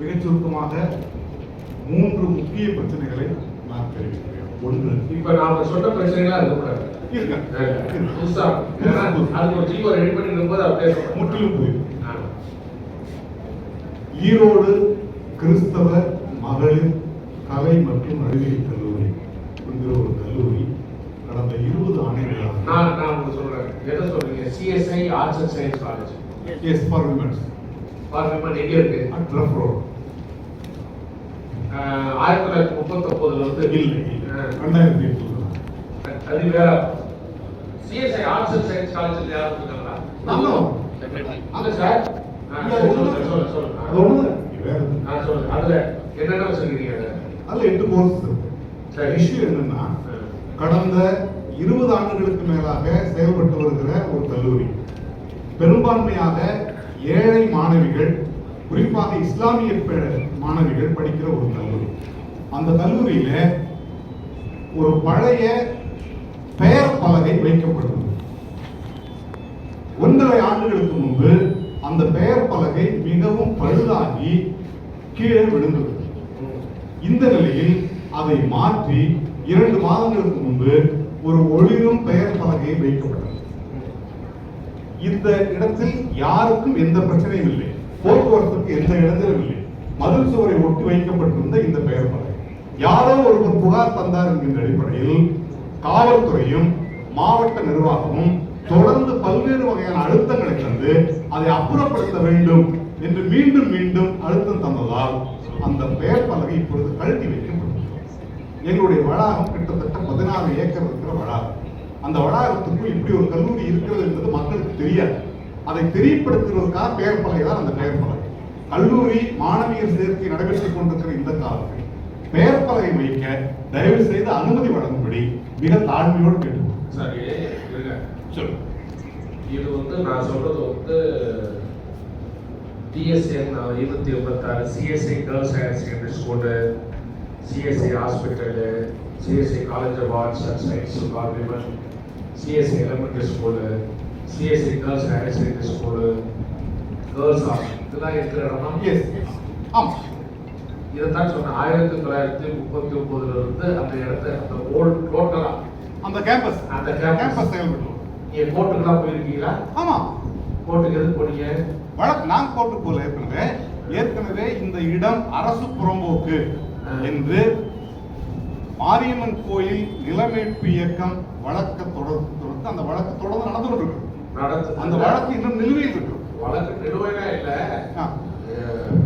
மிகச் சுருக்கமாக மூன்று முக்கிய பிரச்சனைகளை நான் தெரிவிக்கிறேன். ஒன்று இப்ப நாம சொன்ன பிரச்சனைகளா இருக்கக்கூடாது. முற்றிலும். ஈரோடு கிறிஸ்தவ மகளிர் கலை மற்றும் அறிவியல் கல்லூரி என்கிற ஒரு கல்லூரி கடந்த இருபது ஆண்டுகளாக நான் நான் உங்களுக்கு சொல்றேன். எதை சொல்றீங்க? CSI arts and science college S for women's parliament எங்க இருக்கு? அட் ரஃப் ரோட் ஆஹ், ஆயிரத்தி தொள்ளாயிரத்தி முப்பத்தொன்பதுல வந்து இல்லை. ரெண்டாயிரத்தி எட்டுல அது வேற சிஎஸ்ஐ ஆர்ட்ஸ் அண்ட் சயின்ஸ் காலேஜ்ல யாரும் இருக்காங்களா? இல்ல சார் சொல்லுங்க சொல்லுங்க. அது சொல்லுங்க. அதுல என்னென்ன அதுல? அதுல எட்டு கோர்ஸ் சரி. இஷ்யூ என்னன்னா. கடந்த இருபது ஆண்டுகளுக்கு மேலாக செயல்பட்டு வருகிற ஒரு கல்லூரி. பெரும்பான்மையாக ஏழை மாணவிகள் குறிப்பாக இஸ்லாமிய பெ- மாணவிகள் படிக்கிற ஒரு கல்லூரி. அந்த கல்லூரியில ஒரு பழைய பெயர் பலகை வைக்கப்பட்டது. ஒன்றரை ஆண்டுகளுக்கு முன்பு அந்த பெயர் பலகை மிகவும் பழுதாகி கீழே விழுந்தது. இந்த நிலையில் அதை மாற்றி இரண்டு மாதங்களுக்கு முன்பு ஒரு ஒளிரும் பெயர் பலகை வைக்கப்பட்டது. இந்த இடத்தில் யாருக்கும் எந்த பிரச்சனையும் இல்லை. போக்குவரத்துக்கு எந்த இடத்திலும் இல்லை. மதில் சுவரை ஒட்டி வைக்கப்பட்டிருந்த இந்த பெயர் பலகை யாரோ ஒருவர் புகார் தந்தார் என்கின்ற அடிப்படையில் காவல்துறையும் மாவட்ட நிர்வாகமும் தொடர்ந்து பல்வேறு வகையான அழுத்தங்களை தந்து அதை அப்புறப்படுத்த வேண்டும் என்று மீண்டும் மீண்டும் அழுத்தம் தந்ததால் அந்த பெயர் பலகை இப்பொழுது கழட்டி வைக்கப்பட்டது எங்களுடைய வளாகம் கிட்டத்தட்ட பதினாறு ஏக்கர் இருக்கிற வளாகம். அந்த வளாகத்துக்குள் இப்படி ஒரு கல்லூரி இருக்கிறது என்பது மக்களுக்கு தெரியாது. அதை தெரியப்படுத்துவதற்காக பெயர் பலகை தான் அந்த பெயர் பலகை கல்லூரி மாணவியர் சேர்க்கை நடைபெற்றுக் கொண்டிருக்கிற இந்த காலத்தில் பெயர் பலகை வைக்க தயவு செய்து அனுமதி வழங்கும்படி மிக தாழ்மையோடு கேட்டுக்கொள்கிறேன். சரி சொல்லு இது வந்து நான் சொல்றது வந்து டிஎஸ்என் இருநூத்தி எண்பத்தாறு CSI girls higher secondary school CSI hospital CSI college of arts and science for women CSI elementary school CSI girls higher secondary school girls hostel இதெல்லாம் இருக்கிற இடமா எஸ் ஆமா. இதைத்தான் சொன்னேன். ஆயிரத்தி தொள்ளாயிரத்தி முப்பத்தி ஒன்பதுல இருந்து அந்த இடத்த அந்த ஓல்ட் டோட்டலா அந்த கேம்பஸ் அந்த. கேம்பஸ் செயல்பட்டு நீங்க போயிருக்கீங்களா? ஆமா. கோர்ட்டுக்கு எதுக்கு போனீங்க? வழக்கு நான் கோர்ட்டு போல ஏற்கனவே. ஏற்கனவே இந்த இடம் அரசு புறம்போக்கு. என்று மாரியம்மன் கோயில் நிலமீட்பு இயக்கம் வழக்க தொடர்ந்து அந்த வழக்கு தொடர்ந்து நடந்து கொண்டிருக்கு நடத்து அந்த வழக்கு இன்னும் நிலுவையில் இருக்கு. வழக்கு நிலுவைனா இல்ல.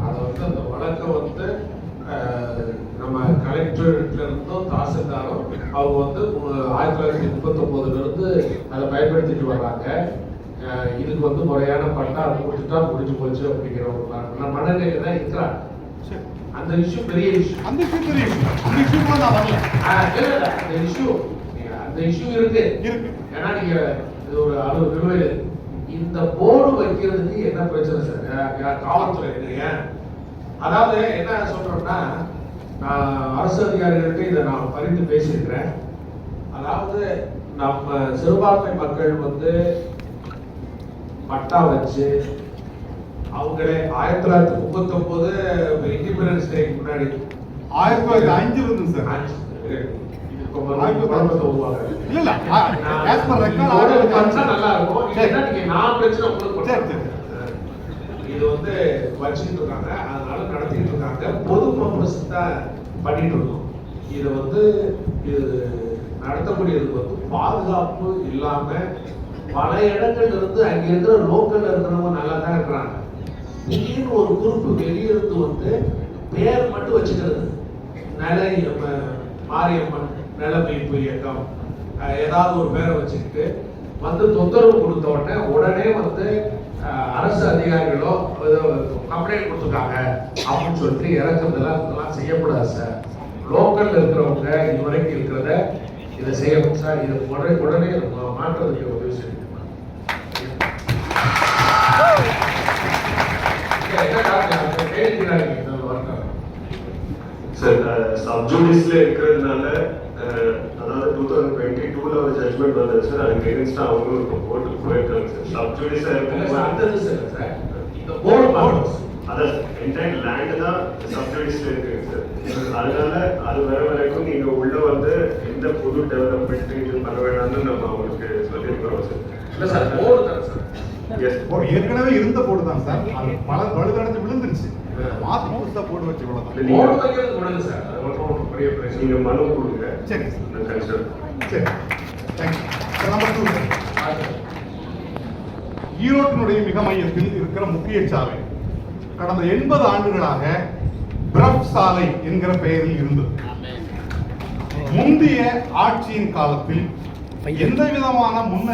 அது வந்து அந்த வழக்கை வந்து நம்ம கலெக்டர்ல இருந்தும் தாசில்தாரும் அவங்க வந்து ஆயிரத்தி தொள்ளாயிரத்தி முப்பத்தி ஒன்பதுல இருந்து அதை பயன்படுத்திட்டு வர்றாங்க. இதுக்கு வந்து முறையான பட்டா கொடுத்துட்டா முடிஞ்சு போச்சு அப்படிங்கிற ஒரு மன- மனநிலையில தான் இருக்கிறாங்க. சரி. அந்த இஷ்யூ பெரிய இஷ்யூ அந்த இஷ்யூ பெரிய issue. அந்த இஷ்யூக்குள்ள நான் வரல. அந்த இஷ்யூ அந்த இஷ்யூ இருக்கு. இருக்கு. ஏன்னா நீங்க இது ஒரு நிலுவையில் இந்த போர்டு வைக்கிறதுக்கு என்ன பிரச்சனை சார்? காவல்துறை ஏன்? அதாவது என்ன சொல்றோம்னா நான் அரசு அதிகாரிகள்கிட்ட இதை நான் பரிந்து பேசியிருக்கிறேன். அதாவது நம்ம சிறுபான்மை மக்கள் வந்து பட்டா வச்சு அவங்களே ஆயிரத்தி தொள்ளாயிரத்தி முப்பத்தி ஒன்பது இண்டிபெண்டன்ஸ் டேக்கு முன்னாடி ஆயிரத்தி தொள்ளாயிரத்தி அஞ்சுல இருந்து சார் இல்ல இல்ல நல்லா இருக்கும். இல்லைன்னா நீங்க நான் பிரச்சனை உங்களுக்கு சரி, பண்ணுறேன். சரி. இது வந்து வச்சுக்கிட்டு இருக்காங்க. அதனால நடத்திட்டு இருக்காங்க. பொது தான் பண்ணிட்டு இருக்கோம். இது வந்து இது நடத்தக்கூடியதுக்கு வந்து பாதுகாப்பு இல்லாம பல இடங்கள்ல இருந்து அங்க இருக்கிற லோக்கல்ல இருக்கிறவங்க நல்லா தான் இருக்கிறாங்க. திடீர்னு ஒரு குரூப் வெளியிருந்து வந்து பேர் மட்டும் வச்சுக்கிறது. நிலை மாரியம்மன் நில இயக்கம் ஏதாவது ஒரு பேரை வச்சுக்கிட்டு வந்து தொந்தரவு கொடுத்த உடனே உடனே வந்து அரசு அதிகாரிகளோ கம்ப்ளைண்ட் கொடுத்துருக்காங்க அப்படின்னு சொல்லிட்டு இறக்குறதெல்லாம் இதெல்லாம் செய்யக்கூடாது சார் லோக்கல்ல இருக்கிறவங்க இதுவரைக்கும் இருக்கிறத இதை செய்யணும் சார் இதை உடனே உடனே மாற்றுறதுக்கு உதவி செய்யணும் சார் சப்ஜூடிஸ்ல இருக்கிறதுனால அஹ், அதாவது டூ தௌசண்ட் டுவெண்ட்டி டூல ஒரு ஜட்மெண்ட் வந்தது சார் அதுக்கு எகென்ஸ்டா அவங்களும் இப்போ கோர்ட்டுக்கு போயிருக்காங்க சார் சப்ஜூடிஸா இல்ல சார், இருக்கும் சார். இந்த board matters. அதான் என்டையர் லேண்ட் தான் சப்சிடிஸ்ல இருக்கு சார் அதனால அது வர வரைக்கும் நீங்க உள்ள வந்து எந்த புது டெவலப்மெண்ட் இது பண்ண வேணாம்னு நம்ம அவங்களுக்கு சொல்லியிருக்கிறோம் சார் இல்ல சார் போர்டு தானே சார் எஸ் ஏற்கனவே இருந்த போர்டு தான் சார் அது பல பழுதடைஞ்சு விழுந்துருச்சு. மாத்தி புதுசா வச்சு சார். பெரிய பிரச்சனை. மனு கொடுங்க. சரி சரி. Thank you number two. ஈரோட்டினுடைய மிக மையத்தில் இருக்கிற முக்கிய சாலை. கடந்த எண்பது ஆண்டுகளாக பிரப் சாலை என்கிற பெயரில் இருந்தது. முந்தைய ஆட்சியின் காலத்தில் எந்த விதமான முன்ன